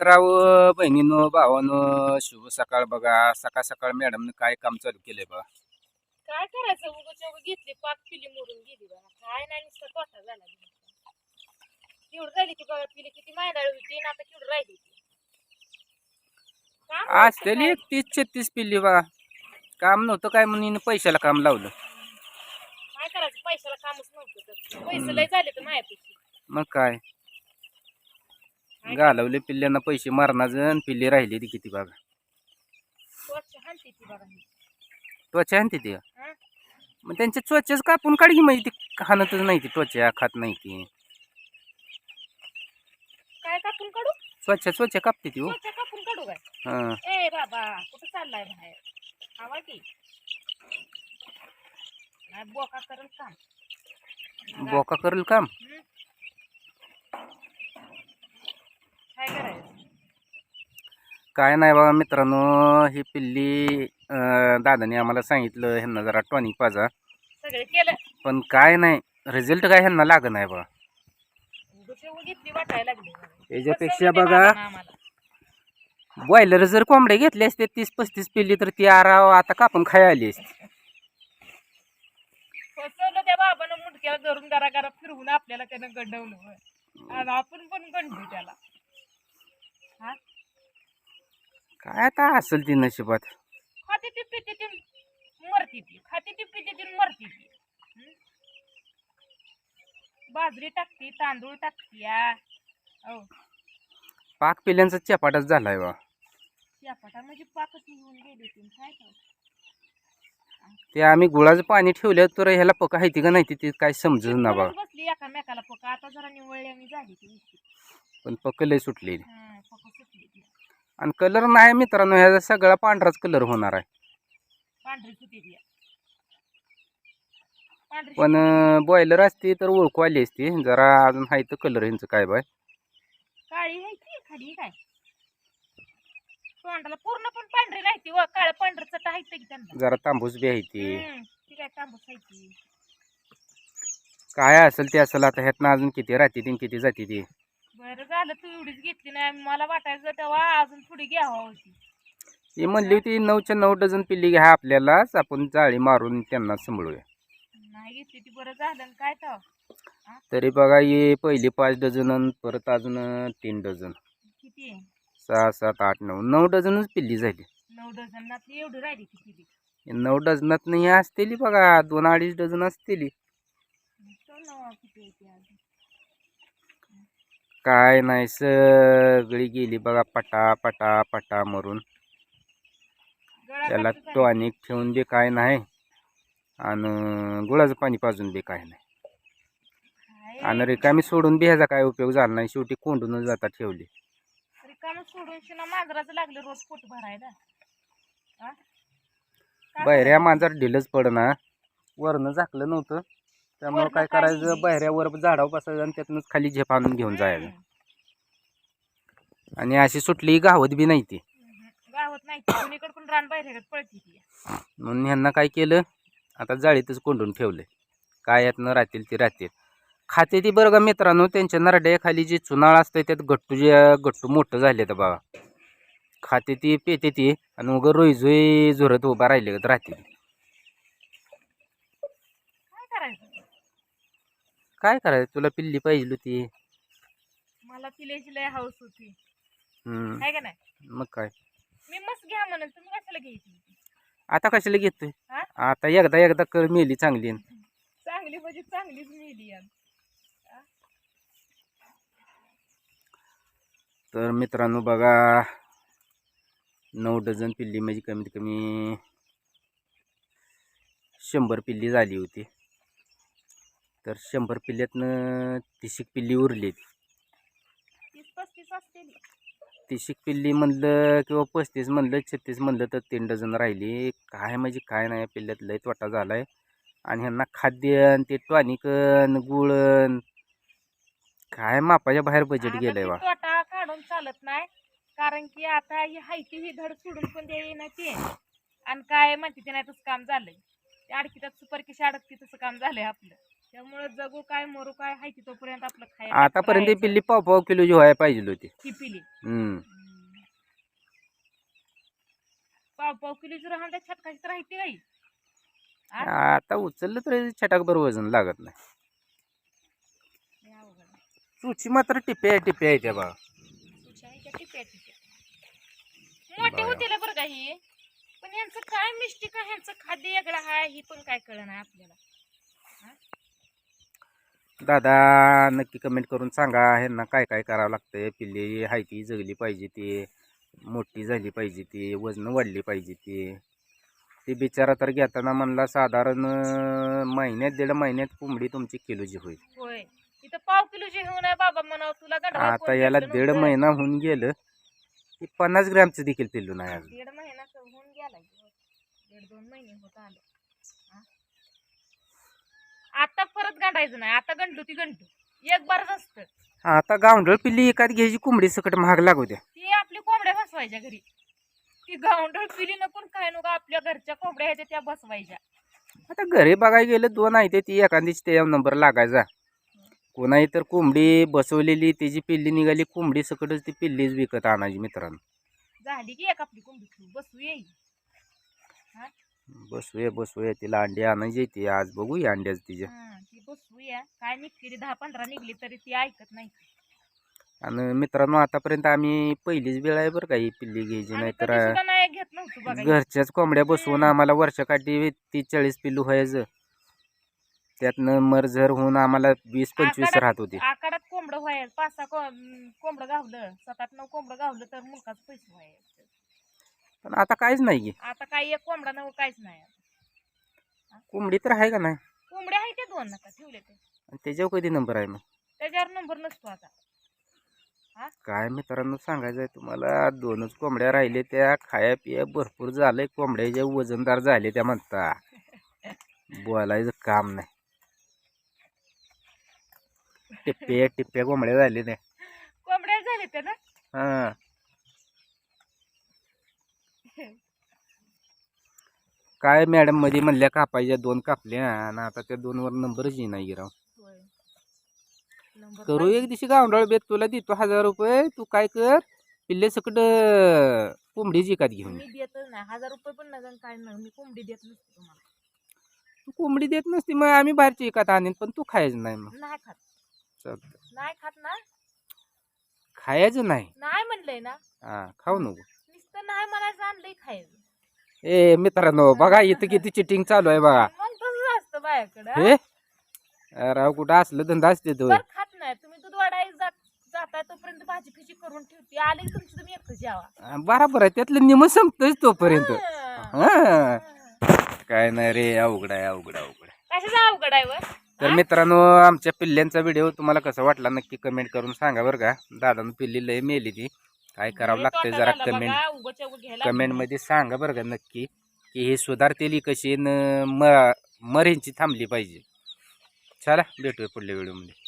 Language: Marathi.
मित्रांनो बहिणीनो भावानो शुभ सकाळ बघा. सकाळ सकाळ मॅडमनं काय काम चालू केलंय बघा काय करायचं? उगाच उगा घेतली पाक पिली मोडून गेली बघा काय नाही नुसतं तोटा झाला केवढं ती बघा पिली किती मायदाळ होती आणि आता केवढं राहिली ती. काम नव्हतं असलेली काय. एक तीस छत्तीस पिल्ली बघा काम नव्हतं काय म्हणून हिनं पैशाला काम लावलं? काय करायचं? पैशाला कामच नव्हतं तर. पैसे लय झाले तर मायापेक्षा. मग काय? घालवले पिल्ल्यांना पैसे मारणार पिल्ली राहिली ती किती बघा. त्वचा आणते ती हं? मग त्यांच्या त्वचाच कापून काढली माहिती ती खाणतच नाही ती त्वचा खात नाही ती. काय कापून काढू? स्वच्छ स्वच्छ कापते ती हो. स्वच्छ कापून काढू काय? हं. ए बाबा कुठं चाललाय बाहेर? हवा की? नाही बोका करेल काम. बोका करेल काम? हं? काय करायचं? काय नाही बघा मित्रांनो ही पिल्ली अं, दादाने आम्हाला सांगितलं ह्यांना जरा टॉनिक पाजा सगळं केलं? पण काय नाही रिझल्ट काय ह्यांना लाग नाही बघा. उगाच घेतली वाटायला लागली. याच्यापेक्षा बघा. बॉयलर जर कोंबड्या घेतले असते तीस पस्तीस पिल्ली तर ती आराव आता कापून खाय आली असती. फसवलं त्या बाबानं मुंडक्याला धरून जरा जरा फिरवून आपल्याला त्यानं गंडवलं होय. आणि आपण पण गंडू त्याला. काय आता असेल ती नशिबात? खाते ती पिते ती मरती ती. खाते ती पिते ती मरती ती? बाजरी टाकती तांदूळ टाकती या. पाक पिल्ल्यांचा चपाटाच झालाय बा. त्यापाटा म्हणजे पाकच निघून गेली ती. काय करायचं? ते आम्ही गुळाचं पाणी ठेवलं तर ह्याला पका हायती का नाही ती- ती काय समजत ना बा. परत बसली एकामेकाला पका. आता जरा निवळल्याने झाली ती. नुसती. पण पक लय सुटली हं, ती आणि कलर नाही मित्रांनो ह्याचा सगळा पांढराच कलर होणार आहे. पण. बॉयलर असते तर ओळखू आली असती. जरा अजून हाय तर कलर ह्यांचं काय बाय? काळी आहे ती खाली काय? तोंडाला पूर्ण पण पांढरी नाही ती व काळ पांढर चट आहे की त्यांना? जरा तांबूस बी आहे ती. काय तांबूस आहे ती काय असेल ते असेल. आता ह्यातनं अजून किती राहते ती किती जाते ती? बरं झालं तू एवढीच घेतली नाही. मला वाटायचं तेव्हा अजून थोडी घ्यावा होती. ती म्हणली होती नऊच्या नऊ डझन पिल्ली घ्या आपल्यालाच आपण जाळी मारून त्यांना सांभाळूया. नाही घेतली ती बरं झालं. आणि काय तर? तरी बघा ये पहिली पाच डझन आणि परत अजून तीन डझन. किती? आहे? सहा सात आठ नऊ. नऊ डझनच पिल्ली झाली. नऊ डझनातली एवढी राहिली ती हे नऊ डझनात नाही असतेली बघा दोन अडीच डझन असतेली. तो नवा किती आहे ती अजून? काय नाही सगळी गेली बघा पटा पटा पटा मरून. त्याला टॉनिक ठेवून बी काय नाही. आणि गुळाचं पाणी पाजून बी काय नाही? आणि रिकामी सोडून बी ह्याचा काय उपयोग झाला नाही. शेवटी कोंडूनच जाता ठेवली. रिकामं सोडून शिना मांजराचं लागलं रोज पोट भरायला? काय बहिऱ्या मांजर ढिलच पडना. वरनं झाकलं नव्हतं. त्यामुळं काय करायचं. बहिऱ्यावर झाडावर बसायचं आणि त्यातनंच खाली झेप आणून घेऊन? जायचं. आणि अशी सुटली गावत बी नाही ती. हम्म, हम्म. गावात नाही कोणीकडे पण रान बाहेर पळती ती. म्हणून ह्यांना काय केलं? आता जाळीतच कोंडून ठेवलं. काय यातनं राहतील ती राहतील. खाते ती बरं का मित्रांनो? त्यांच्या नरड्याखाली जी चुनाळ असते त्यात गट्टू जे गट्टू मोठं झाले तर बघा खाते ती पेते ती. आणि उगं रोईजोई झुरत उभा राहिले तर राहते ती. काय करायचं काय करायचं? तुला पिल्ली पाहिजे होती. मला तिल्याची लय हाऊस होती. हम्म, आहे का नाही? मग काय? मी मस्त घ्या म्हणून तुम्ही कशाला घ्यायची? आता कशाला घेतोय? हा? आता एकदा एकदा कर मेली चांगली. चांगली म्हणजे चांगलीच मिली यार. तर मित्रांनो बघा नऊ डझन पिल्ली म्हणजे कमीत कमी शंभर पिल्ली झाली होती. तर शंभर पिल्ल्यातनं तिशीक पिल्ली उरली तिशीक पिल्ली म्हणलं किंवा पस्तीस म्हणलं छत्तीस म्हणलं तर तीन डझन राहिली. काय म्हणजे काय नाही पिल्ल्यात लय तोटा झाला आहे आणि ह्यांना खाद्य आणि ते टॉनिकन गुळण काय मापाच्या बाहेर बजेट गेलंय वा तोटा काढून चालत नाही. कारण की आता ही हायती ही धड सोडून पण द्यावी ना ते. आणि काय म्हणते ते नाही तसं काम झालंय. ते अडकितात सुपर की अडकती तसं काम झालंय आपलं. त्यामुळे जगू काय मरू काय हाय की तोपर्यंत आपलं खाय आतापर्यंत ही पिल्ली पाव पाव किलोची व्हायला पाहिजे होती. ही पिली हम्म. पाव पाव किलो जर हा छटकाची तर राहते काही आता उचललं तर छटाक बरोबर वजन लागत नाही. सुची मात्र टिप्या टिप्या आहे त्या बा. मोठे बाया. होते बरं का ही? पण यांचं काय मिस्टेक आहे? ह्यांचं खाद्य वेगळं आहे ही पण काय नाही आपल्याला. दादा नक्की कमेंट करून सांगा ह्यांना काय काय करावं लागतंय? पिल्ली हाय ती जगली पाहिजे ती मोठी झाली पाहिजे ती वजन वाढली पाहिजे ती. ती बिचारा तर घेताना म्हणला साधारण महिन्यात दीड महिन्यात कोंबडी तुमची किलोची होईल. होय. इथं पाव किलोची घेऊन आहे बाबा म्हणावं तुला गंडवा आता याला दीड. महिना होऊन गेलं. की पन्नास ग्रॅमचं देखील पिल्लू नाही दीड महिना होऊन गेला. दीड दोन महिने होत आलं? आता परत गांडायचं नाही. आता गंडू ती गंडू. एक बारच असतं आता गावंढळ पिल्ली एखादी घ्यायची कोंबडी सकट महाग लागू द्या. ती आपली कोंबड्या बसवायच्या घरी. ती गावंढळ पिली नको काय नको आपल्या घरच्या कोंबड्या आहेत त्या बसवायच्या. आता घरी बघायला गेलं दोन आहे ते ती एखादीच ते नंबर लागायचा. कोणाही तर कोंबडी बसवलेली त्याची पिल्ली निघाली कोंबडी सकटच ती पिल्लीच विकत आणायची मित्रांनो. झाली की एक आपली कोंबडी बसू येईल बसूया बसूया तिला अंडी आणायची ती आज बघूया अंड्याच तिच्या. ती काय निघते दहा पंधरा निघली तरी ती ऐकत नाही. आणि मित्रांनो आतापर्यंत आम्ही पहिलीच वेळ आहे बरं का ही पिल्ली घ्यायची. नाही तर घेत नव्हतो बघा. घरच्याच कोंबड्या बसवून आम्हाला वर्षाकाठी तीस चाळीस पिल्लू व्हायचं. त्यातनं मरझर होऊन आम्हाला वीस पंचवीस राहत होते. आकारात कोंबडं व्हायला पाच सहा कोंबडं गावलं. सात आठ नऊ कोंबडं गावलं तर मुलकाचं पैसे व्हायचे. पण आता काहीच नाही आता काही एक कोंबडा नऊ काहीच नाही कोंबडी तर आहे का नाही? कोंबड्या आहे ते दोन नका ठेवले ते. आणि त्याच्यावर कधी नंबर आहे मग? त्याच्यावर नंबर नसतो आता. काय मित्रांनो सांगायचं आहे तुम्हाला दोनच कोंबड्या राहिले त्या खाया पिया भरपूर झालंय कोंबड्याच्या वजनदार झाले त्या म्हणता. बोलायचं काम नाही. टिप्प्या टिप्प्या कोंबड्या झाले त्या. कोंबड्या झाले ते ना? हा. काय मॅडममध्ये म्हणल्या कापायच्या दोन कापल्या आणि आता त्या दोनवर नंबरच येईना गिराव करू. एक दिवशी गावंडाळ बेत तुला देतो हजार रुपये तू काय कर पिल्ले सकट कोंबडी जिकात घेऊन. मी देतच नाही हजार रुपये पण काय नाही मी कोंबडी देत नसते तुम्हाला. तू कोंबडी देत नसती मग आम्ही बाहेरची एकात आणीन पण तू खायचं नाही मग. नाही खात. चालतं नाही खात ना? खायचं नाही. नाही म्हणलंय ना? हा खाऊ नको. नुसतं नाही म्हणायचं आणलंय खायचं. ए मित्रांनो बघा इथं किती चिटिंग चालू आहे बघा. हे? राव कुठं असलं धंदा असते तो. बरं खात नाही. तुम्ही दूध वाढायला जात जाताय तोपर्यंत भाजी फिजी करून ठेवते? आले की तुमची तुम्ही एकटं जेवा. बराबर आहे त्यातलं निम संपतच तोपर्यंत. हं. काय नाही रे अवघड आहे अवघड अवघड. कशाचा अवघड आहे? तर मित्रांनो आमच्या पिल्ल्यांचा व्हिडिओ तुम्हाला कसा वाटला नक्की कमेंट करून सांगा बरं का. दादानं पिल्ली लय मेली ती. काय करावं लागतंय तोटा जरा कमेंट बघा, उगाच्या उगा घ्यायला. कमेंटमध्ये सांगा बरं का नक्की की हे सुधारतेली कशी न म मरेंची थांबली पाहिजे. चला भेटूया पुढल्या व्हिडिओमध्ये